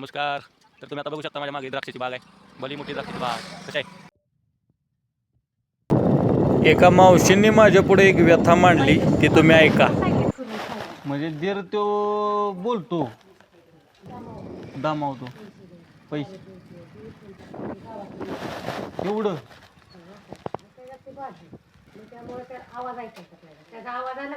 नमस्कार. तर तुम्ही आता बघू शकता माझ्या मागे द्राक्षाची बाग आहे. भली मोठी द्राक्षाची बाग. कशी आहे? एका मावशींनी माझ्या पुढे एक व्यथा मांडली ती तुम्ही ऐका. म्हणजे दीर तो बोलतो. दमावतो. पैसे. एवढं. त्यामुळे त्या आवाज ऐकायचा. त्याचा आवाज आला ना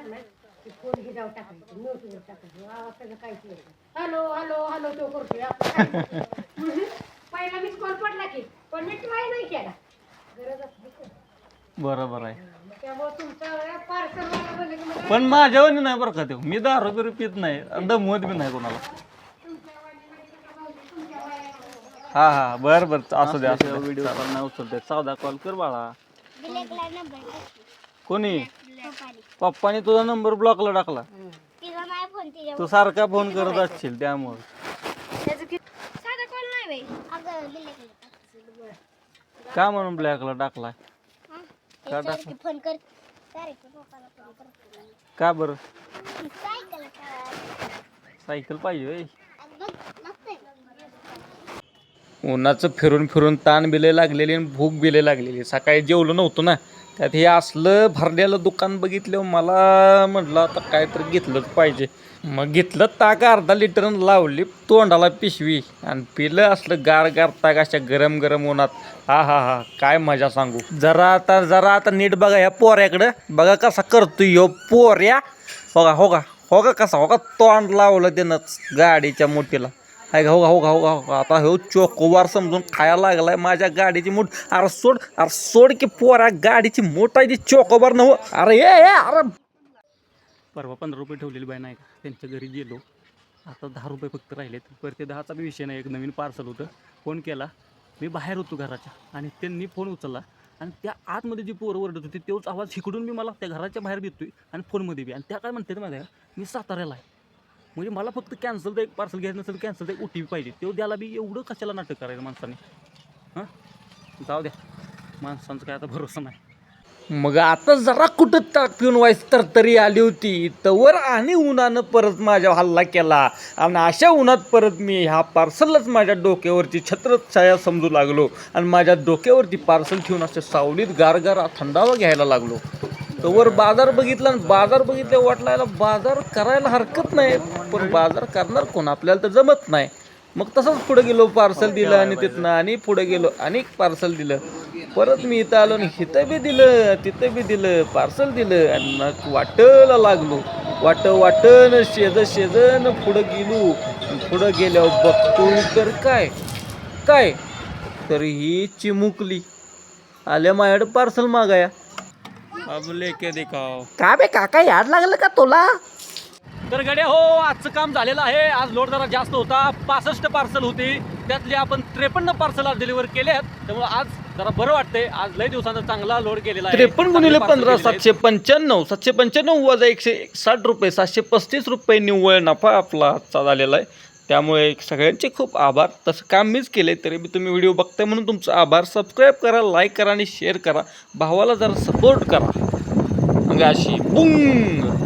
की फोन हे जाऊ टाकायचं? म्युटवर टाकायचं. आवाज त्याचा काहीच नाही हॅलो हॅलो हॅलो तो करतोय आपण काय? करतो? पहिला मी कॉल पडला की पण मी ट्राय नाही केला. गरज असली तर. बरोबर आहे. मग त्यामुळे तुमचं पार्सल वाला बोलले की मला पण माझ्यावर नाही बरं का ते मी दारू बिरू पित नाही दमवत बी नाही कोणाला. हा हा. बरं बरं. असू द्या असू व्हिडिओ कॉल नाही उचलते. साधा कॉल कर बाळा. कोणी? पप्पाने तुझा नंबर ब्लॉकला टाकला. तिचा नाही फोन तिच्या तू सारखा फोन करत असशील त्यामुळे. साधा कॉल नाही बाई. अगं दिले का म्हणून ब्लॅकला टाकलाय का का टाकला? फोन कर. फोन का बरं? सायकल सायकल पाहिजे होय. बघ मस्त आहे. उन्हाचं फिरून फिरून ताण बिले लागलेली आणि भूक बिले लागलेली. सकाळी जेवलो नव्हतो ना. त्यात हे असलं भरलेलं दुकान बघितलं मला म्हटलं आता काय घेतलंच पाहिजे. मग घेतलं ताक अर्धा लिटर लावली तोंडाला पिशवी. आणि पिलं असलं गार गार ताक अशा गरम गरम उन्हात. हा हा हा काय मजा सांगू. जरा आता जरा आता नीट बघा ह्या पोऱ्याकडं. बघा कसा करतो यो पोऱ्या. होगा हो का हो का कसा हो का तोंड लावलं त्यानंच गाडीच्या मोठीला. हाय घाऊ हो घाऊ हो, हो, हो आता हो चोकोबार समजून खायला लागलाय. माझ्या गाडीची मूठ. अरे सोड. अरे सोड की पोरा. गाडीची मोठ आहे ती चोकोबार नव अरे ए अरे. परवा पंधरा रुपये ठेवलेली बाय नाही का? त्यांच्या घरी गेलो. आता दहा रुपये फक्त राहिलेत. परत ते दहाचा बी विषय नाही. एक नवीन पार्सल होतं. फोन केला. मी बाहेर होतो घराच्या. आणि त्यांनी फोन उचलला. आणि त्या आतमध्ये जी पोरं ओरडत होती तोच आवाज हिकडून मी मला त्या घराच्या बाहेर देतोय. आणि फोनमध्ये बी. आणि त्या काय म्हणते माहिती आहे मी साताऱ्याला आहे. म्हणजे मला फक्त कॅन्सल एक पार्सल घ्यायचं नसेल कॅन्सल एक ओ टी पी पाहिजे. तो द्यायला बी एवढं कशाला नाटक करायचं माणसाने? हां? जाऊ द्या. माणसांचा काय आता भरोसा नाही. मग आता जरा कुठं ताक पिऊन व्हायच तर तरी आली होती. तवर आणि उन्हानं परत माझ्या हल्ला केला. आणि अशा उन्हात परत मी ह्या पार्सलच माझ्या डोक्यावरची छत्रछाया समजू लागलो. आणि माझ्या डोक्यावरती पार्सल ठेवून अशा सावलीत गारगार थंडावा घ्यायला लागलो. तवर बाजार बघितला आणि बाजार बघितल्या वाटलायला बाजार करायला हरकत नाही पण बाजार करणार कोण? आपल्याला तर जमत नाही. मग तसंच पुढे गेलो पार्सल दिलं आणि तिथनं आणि पुढे गेलो आणि पार्सल दिलं. परत मी इथं आलो आणि इथं बी दिलं तिथं बी दिलं पार्सल दिलं आणि मग वाटला लागलो. वाट वाटन शेज शेजन पुढं गेलो. पुढं गेल्यावर बघतो तर काय? काय? तर ही चिमुकली. आल्या माझ्याकडे पार्सल मागाया. अब लेके दिखाओ का बे काका याड लागलं का तुला? तर गड्या हो आजचं काम झालेलं आहे. आज लोड जरा जास्त होता. पासष्ट पार्सल होती. त्यातले आपण त्रेपन्न पार्सल आज डिलिव्हर केले आहेत. त्यामुळे आज जरा बरं वाटतंय. आज लय दिवसांचा चांगला लोड केलेला आहे. त्रेपन्न गुणिले पंधरा सातशे पंच्याण्णव. सातशे पंच्याण्णव वजा एकशे साठ रुपये सातशे पस्तीस रुपये निव्वळ नफा आपला आजचा झालेला आहे. त्यामुळे सगळ्यांचे खूप आभार. तसं काम मीच केले तरी बी तुम्ही व्हिडिओ बघताय म्हणून तुमचं आभार. सबस्क्राईब करा लाईक करा आणि शेअर करा. भावाला जरा सपोर्ट करा. मग अशी बुंग!